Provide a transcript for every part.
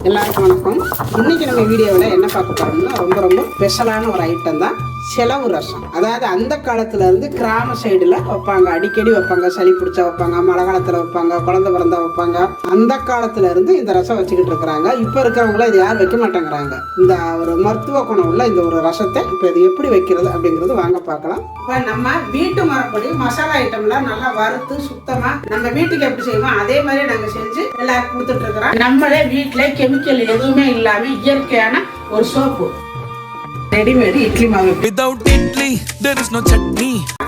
எல்லாருக்கும் வணக்கம். இன்னைக்கு நம்ம வீடியோவில் என்ன பார்க்க போறோம்னா ரொம்ப ரொம்ப ஸ்பெஷலான ஒரு ஐட்டம் தான் செலவு ரசம். அதாவது அந்த காலத்துல இருந்து கிராம சைடுல வைப்பாங்க. அடிக்கடி வைப்பாங்க. சளி பிடிச்சா வைப்பாங்க. மழை காலத்துல வைப்பாங்க. குழந்தை பிறந்தா வைப்பாங்க. அந்த காலத்துல இருந்து இந்த ரசம் வச்சுக்கிட்டு இருக்கிறாங்க. இப்ப இருக்கிறவங்கள இது யாரும் வைக்க மாட்டேங்கிறாங்க. இந்த ஒரு மருத்துவ குணம் உள்ள இந்த ஒரு ரசத்தை இப்ப இது எப்படி வைக்கிறது அப்படிங்கிறது வாங்க பார்க்கலாம். இப்ப நம்ம வீட்டு மரப்படி மசாலா ஐட்டம்லாம் நல்லா வறுத்து சுத்தமா நம்ம வீட்டுக்கு எப்படி செய்வோம் அதே மாதிரி நாங்க செஞ்சு எல்லாருக்கும் கொடுத்துட்டு இருக்கிறோம். நம்மளே வீட்டுல கெமிக்கல் எதுவுமே இல்லாம இயற்கையான ஒரு சோப்பு ரெடிமேடு இட்லி மாவு. Without idli there is no chutney.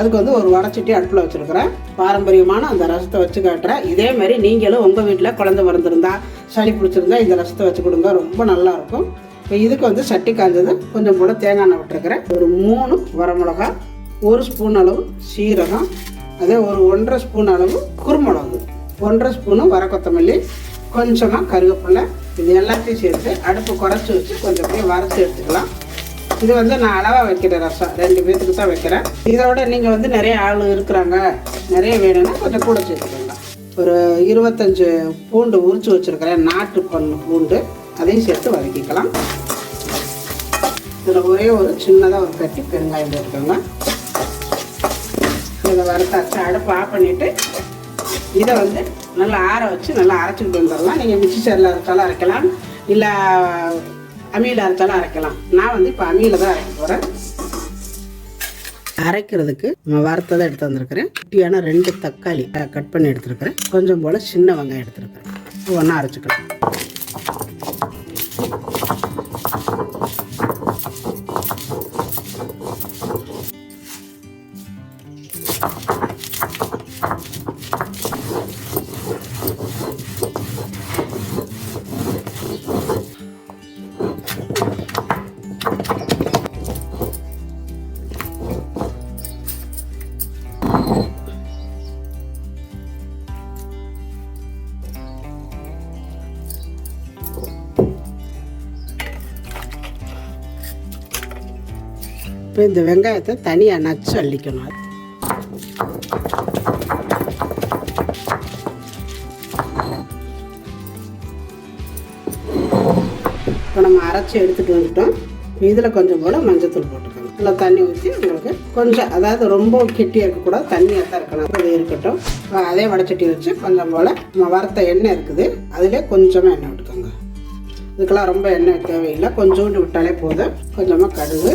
அதுக்கு வந்து ஒரு வடச்சட்டி அடுப்பில் வச்சுருக்கிறேன். பாரம்பரியமான அந்த ரசத்தை வச்சு காட்டுறேன். இதே மாதிரி நீங்களும் உங்கள் வீட்டில் குழந்தை பிறந்திருந்தா சளி பிடிச்சிருந்தா இந்த ரசத்தை வச்சு கொடுங்க. ரொம்ப நல்லா இருக்கும். இப்போ இதுக்கு வந்து சட்டி காஞ்சது. கொஞ்சம் கூட தேங்காய் எண்ணெய் விட்டுருக்கிறேன். ஒரு மூணு வரமிளகா ஒரு ஸ்பூன் அளவு சீரகம் அதே ஒரு ஒன்றரை ஸ்பூன் அளவு குறுமிளகு ஒன்றரை ஸ்பூனு வர கொத்தமல்லி கொஞ்சமாக கருவேப்பிலை. இது எல்லாத்தையும் சேர்த்து அடுப்பு குறைச்சி வச்சு கொஞ்சம் அப்படியே வரைச்சி எடுத்துக்கலாம். இது வந்து நான் அளவாக வைக்கிறேன் ரசம். ரெண்டு பேர்த்துக்கு தான் வைக்கிறேன். இதோட நீங்கள் வந்து நிறைய ஆள் இருக்கிறாங்க. நிறைய வேணும்னா கொஞ்சம் கூட சேர்த்துக்கோங்க. ஒரு இருபத்தஞ்சு பூண்டு உரிச்சு வச்சுருக்கிறேன். நாட்டு பல் பூண்டு. அதையும் சேர்த்து வதக்கிக்கலாம். இதில் ஒரே ஒரு சின்னதாக ஒரு கட்டி பெருங்காயம் போட்டுக்கோங்க. இதை வறுத்தாச்சு அடுப்பு ஆஃப் பண்ணிவிட்டு இதை வந்து நல்லா ஆற வச்சு நல்லா அரைச்சிக்கிட்டு வந்துடலாம். நீங்கள் மிக்சி சேரில் அரைச்சாலும் அரைக்கலாம். இல்லை அம்மியில் அரைச்சாலும் அரைக்கலாம். நான் வந்து இப்போ அம்மியில் தான் அரைக்க போகிறேன் அரைக்கிறதுக்கு நம்ம வறுத்ததை எடுத்து வந்திருக்கிறேன். குட்டியான ரெண்டு தக்காளி கட் பண்ணி எடுத்துருக்கிறேன். கொஞ்சம் போல் சின்ன வெங்காயம் எடுத்துருக்கிறேன். ஒன்றா அரைச்சிக்கலாம். இப்போ இந்த வெங்காயத்தை தனியாக நச்சு அள்ளிக்கணும் இப்போ நம்ம அரைச்சி எடுத்துகிட்டு வந்துட்டோம். இதில் கொஞ்சம் போல் மஞ்சத்தூள் போட்டுக்கோங்க. நல்லா தண்ணி ஊற்றி உங்களுக்கு கொஞ்சம் அதாவது ரொம்ப கெட்டியாக இருக்கக்கூடாது தண்ணியாக தான் இருக்கணும். அது இருக்கட்டும். அதே வடச்சட்டி வச்சு கொஞ்சம் போல் நம்ம வறுத்த எண்ணெய் இருக்குது. அதிலே கொஞ்சமாக எண்ணெய் விட்டுக்கோங்க இதுக்கெல்லாம் ரொம்ப எண்ணெய் தேவையில்லை. கொஞ்சோண்டு விட்டாலே போதும். கொஞ்சமாக கடுகு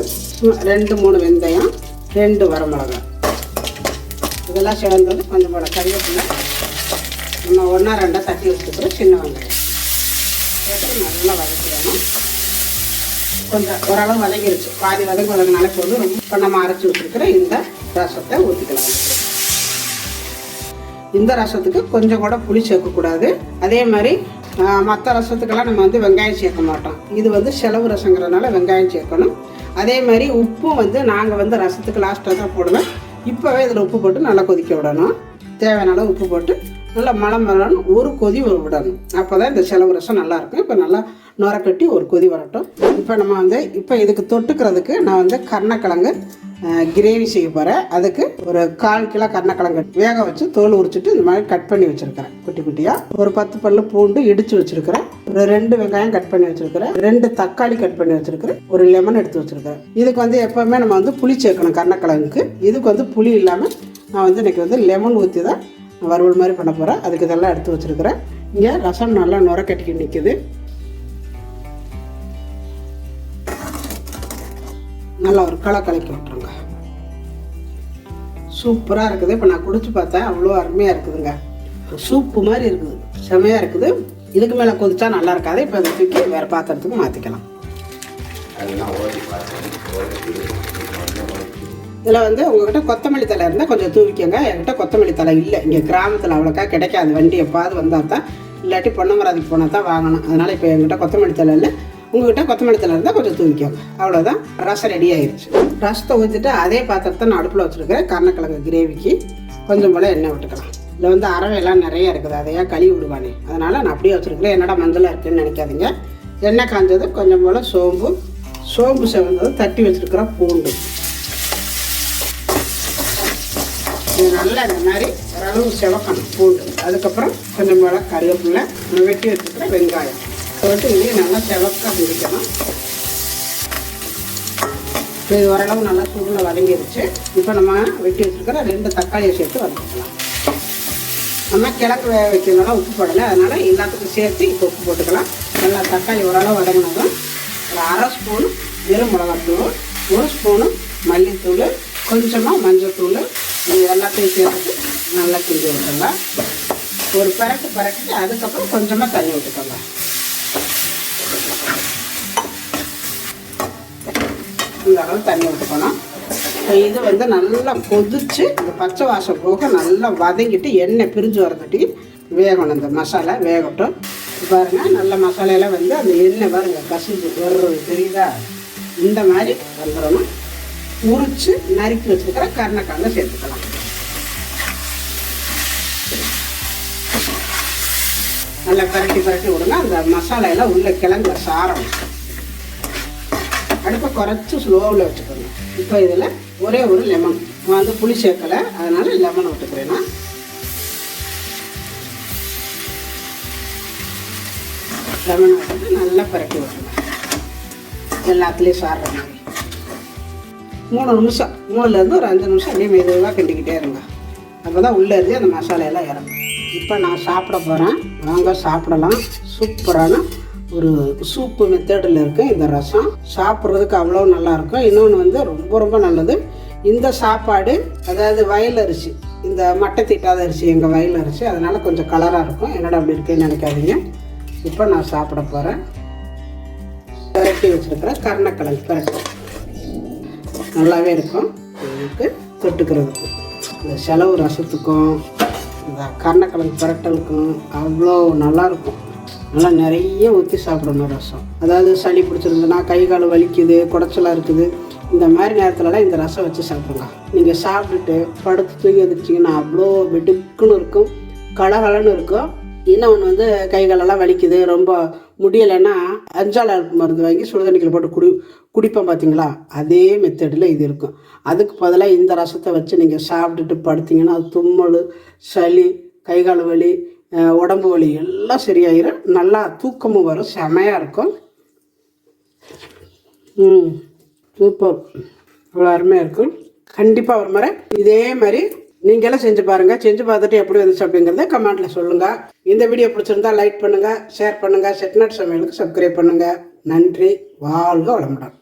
ரெண்டு மூணு வெந்தயம் ரெண்டு வரமிளகாய். இதெல்லாம் சேர்ந்தது கொஞ்சம் போட கருவேப்பிலை. நம்ம ஒன்றா ரெண்டாக தட்டி வச்சுக்கிறோம் சின்ன வெங்காயம். சேர்த்து நல்லா வதக்கிடணும். கொஞ்சம் ஓரளவு வதங்கிருச்சு. பாதி வதங்கி வதங்கினாலே போதும். ரொம்ப இப்போ நம்ம அரைச்சி வச்சுருக்கிற இந்த ரசத்தை ஊற்றிக்கலாம் இந்த ரசத்துக்கு கொஞ்சம் கூட புளி சேர்க்கக்கூடாது. அதே மாதிரி மற்ற ரசத்துக்கெல்லாம் நம்ம வந்து வெங்காயம் சேர்க்க மாட்டோம். இது வந்து செலவு ரசங்கிறதுனால வெங்காயம் சேர்க்கணும். அதே மாதிரி உப்பும் வந்து நாங்கள் வந்து ரசத்துக்கு லாஸ்ட்டாக தான் போடுவேன். இப்போவே இதில் உப்பு போட்டு நல்லா கொதிக்க விடணும். தேவையான அளவு உப்பு போட்டு நல்லா மலம் வரணும் ஒரு கொதி ஒரு விடணும். அப்போ தான் இந்த செலவு ரசம் நல்லாயிருக்கும் இப்போ நல்லா நுர கட்டி ஒரு கொதி வரட்டும். இப்போ நம்ம வந்து இப்போ இதுக்கு தொட்டுக்கிறதுக்கு நான் வந்து கருணக்கிழங்கு கிரேவி செய்ய போகிறேன் அதுக்கு ஒரு கால் கிலோ கருணக்கிழங்கு வேக வச்சு தோல் உரிச்சிட்டு இந்த மாதிரி கட் பண்ணி வச்சுருக்கிறேன். குட்டி குட்டியாக ஒரு பத்து பல்லு பூண்டு இடித்து வச்சுருக்கிறேன். ஒரு ரெண்டு வெங்காயம் கட் பண்ணி வச்சுருக்கிறேன். ரெண்டு தக்காளி கட் பண்ணி வச்சுருக்கிறேன். ஒரு லெமன் எடுத்து வச்சுருக்கிறேன். இதுக்கு வந்து எப்போவுமே நம்ம வந்து புளி சேர்க்கணும் கருணக்கிழங்குக்கு. இதுக்கு வந்து புளி இல்லாமல் நான் வந்து இன்றைக்கி வந்து லெமன் ஊற்றி தான் வறுவல் மாதிரி பண்ண போகிறேன் அதுக்கு இதெல்லாம் எடுத்து வச்சுருக்கிறேன். இங்கே ரசம் நல்லா நுர கட்டிக்கிட்டு நிற்குது நல்லா ஒரு களை கலக்கி விட்ருங்க சூப்பராக இருக்குது. இப்போ நான் குடிச்சு பார்த்தேன். அவ்வளோ அருமையாக இருக்குதுங்க. சூப்பு மாதிரி இருக்குது. செமையாக இருக்குது. இதுக்கு மேலே கொதிச்சா நல்லா இருக்காது. இப்போ அதை தூக்கி வேறு பாத்திரத்துக்கு மாற்றிக்கலாம் இதில் வந்து உங்ககிட்ட கொத்தமல்லி தலை இருந்தால் கொஞ்சம் தூவிக்கங்க. என்கிட்ட கொத்தமல்லி தலை இல்லை. இங்கே கிராமத்தில் அவ்வளோக்கா கிடைக்காது. வண்டி எப்பாவது வந்தால் தான் இல்லாட்டி பொன்னமராதிக்கு போனால் தான் வாங்கணும். அதனால் இப்போ என்கிட்ட கொத்தமல்லி தலை இல்லை. உங்ககிட்ட கொத்தமல்லி தலை இருந்தால் கொஞ்சம் தூவிக்கோங்க. அவ்வளோதான் ரசம் ரெடி ஆயிடுச்சு ரசத்தை ஊற்றிட்டு அதே பாத்திரத்தை நான் அடுப்பில் வச்சுருக்கிறேன் கருணக்கிழங்கு கிரேவிக்கு கொஞ்சம் போல் எண்ணெய் விட்டுக்கலாம். இதில் வந்து அறவையெல்லாம் நிறைய இருக்குது. அதையா கழுவி விடுவானே. அதனால் நான் அப்படியே வச்சுருக்கிறேன். என்னடா மஞ்சளாக இருக்குன்னு நினைக்காதீங்க. எண்ணெய் காஞ்சது கொஞ்சம் போல் சோம்பு. சோம்பு செவந்தது தட்டி வச்சுருக்கிற பூண்டு. இது நல்லா இந்த மாதிரி ஓரளவு செவக்கணும். பூண்டு. அதுக்கப்புறம் கொஞ்சம் போல கருவேப்பில்லை வெட்டி வச்சுருக்கிற வெங்காயம். போட்டு இதையும் நல்லா செவக்க பிடிக்கணும் இப்போ இது ஓரளவு நல்லா சூடில் வதங்கிருச்சு. இப்போ நம்ம வெட்டி வச்சுருக்கிற ரெண்டு தக்காளியை சேர்த்து வதக்கிக்கலாம். நம்ம கிழங்கு வேக வைக்கிறதுனால உப்பு போடலை. அதனால் எல்லாத்துக்கும் சேர்த்து இப்போ உப்பு போட்டுக்கலாம். நல்லா தக்காளி ஓரளவு வதங்கினதும் ஒரு அரை ஸ்பூன் வெறும் மிளகாத்தூள் ஒரு ஸ்பூனு மல்லித்தூள் கொஞ்சமாக மஞ்சத்தூள். இது எல்லாத்தையும் சேர்த்து நல்லா கிண்டி விட்டுடலாம். ஒரு பரட்டு பரட்டிட்டு அதுக்கப்புறம் கொஞ்சமாக தண்ணி விட்டுக்கலாம் இந்த அளவு தண்ணி ஊற்றிக்கணும் இப்போ இது வந்து நல்லா கொதிச்சு இந்த பச்சை வாசம் போக நல்லா வதங்கிட்டு எண்ணெய் பிரிஞ்சு வரதுட்டி வேகணும் இந்த மசாலா வேகட்டும். பாருங்கள் நல்ல மசாலையெல்லாம் வந்து அந்த எண்ணெய் பாருங்க கசிஞ்சு வர்றது தெரியுதா? இந்த மாதிரி வந்துடணும். உரித்து நறுக்கி வச்சுருக்கிற கருணக்காங்க சேர்த்துக்கலாம். நல்லா பரட்டி பரட்டி விடுங்க அந்த மசாலையெல்லாம் உள்ளே உள்ள கிழங்குல சாரம். அடுப்பை குறைச்சி ஸ்லோவில் வச்சுக்கணும் இப்போ இதில் ஒரே ஒரு லெமன் நான் வந்து புளி சேர்க்கலை. அதனால் லெமன் விட்டுக்கிறேன் நான். லெமன் விட்டுட்டு நல்லா பரட்டி விட்டுருவேன் எல்லாத்துலேயும் சாடுற மாதிரி. மூணு நிமிஷம். மூணுலேருந்து ஒரு அஞ்சு நிமிஷம் அப்படியே மெதுவாக கிண்டிக்கிட்டே இருங்க. அப்போ தான் உள்ளே இருந்து அந்த மசாலையெல்லாம் இறங்கும். இப்போ நான் சாப்பிட போகிறேன் வாங்க சாப்பிடலாம். சூப்பரான ஒரு சூப்பு மெத்தடில் இருக்குது இந்த ரசம் சாப்பிட்றதுக்கு அவ்வளோ நல்லா இருக்கும். இன்னொன்று வந்து ரொம்ப ரொம்ப நல்லது. இந்த சாப்பாடு அதாவது வயல் அரிசி இந்த மட்டை தீட்டாத அரிசி எங்கள் வயல் அரிசி அதனால் கொஞ்சம் கலராக இருக்கும். என்னடா அப்படி இருக்குன்னு நினைக்காதீங்க. இப்போ நான் சாப்பிட போகிறேன் பிரட்டி வச்சுருக்கிறேன் கருணக்கிழங்கு பிரட்டி. நல்லாவே இருக்கும். இதுக்கு தொட்டுக்கிறதுக்கு. இந்த செலவு ரசத்துக்கும் இந்த கருணக்கிழங்கு பிரட்டலுக்கும் அவ்வளோ நல்லா நல்லா நிறைய ஊற்றி சாப்பிடணும் ரசம். அதாவது சளி பிடிச்சிருந்ததுன்னா கை கால் வலிக்குது குடைச்சலாக இருக்குது. இந்த மாதிரி நேரத்துலலாம் இந்த ரசம் வச்சு சாப்பிடுங்க. நீங்கள் சாப்பிட்டுட்டு படுத்து தூங்கி வந்துச்சிங்கன்னா அவ்வளோ வெடுக்குன்னு இருக்கும் கலகலன்னு இருக்கும். இன்னொன்று வந்து கை காலெல்லாம் வலிக்குது ரொம்ப முடியலைன்னா அஞ்சால் மருந்து வாங்கி சுடுதண்ணிக்கில் போட்டு குடி குடிப்போம் பார்த்தீங்களா அதே மெத்தடில் இது இருக்கும். அதுக்கு பதிலாக இந்த ரசத்தை வச்சு நீங்கள் சாப்பிட்டுட்டு படுத்திங்கன்னா அது தும்மல் சளி கை கால் வலி உடம்பு வலி எல்லாம் சரியாயிரும். நல்லா தூக்கமும் வரும். செமையாக இருக்கும். ம் சூப்பர் அவ்வளோ அருமையாக இருக்கும். கண்டிப்பாக ஒரு முறை இதே மாதிரி நீங்களும் செஞ்சு பாருங்கள் செஞ்சு பார்த்துட்டு எப்படி வந்துச்சு அப்படிங்கிறத கமெண்ட்டில் சொல்லுங்கள் இந்த வீடியோ பிடிச்சிருந்தா லைக் பண்ணுங்கள் ஷேர் பண்ணுங்கள் செட்நாட் சமையலுக்கு சப்ஸ்கிரைப் பண்ணுங்கள் நன்றி. வாழ்க வளமுடன்.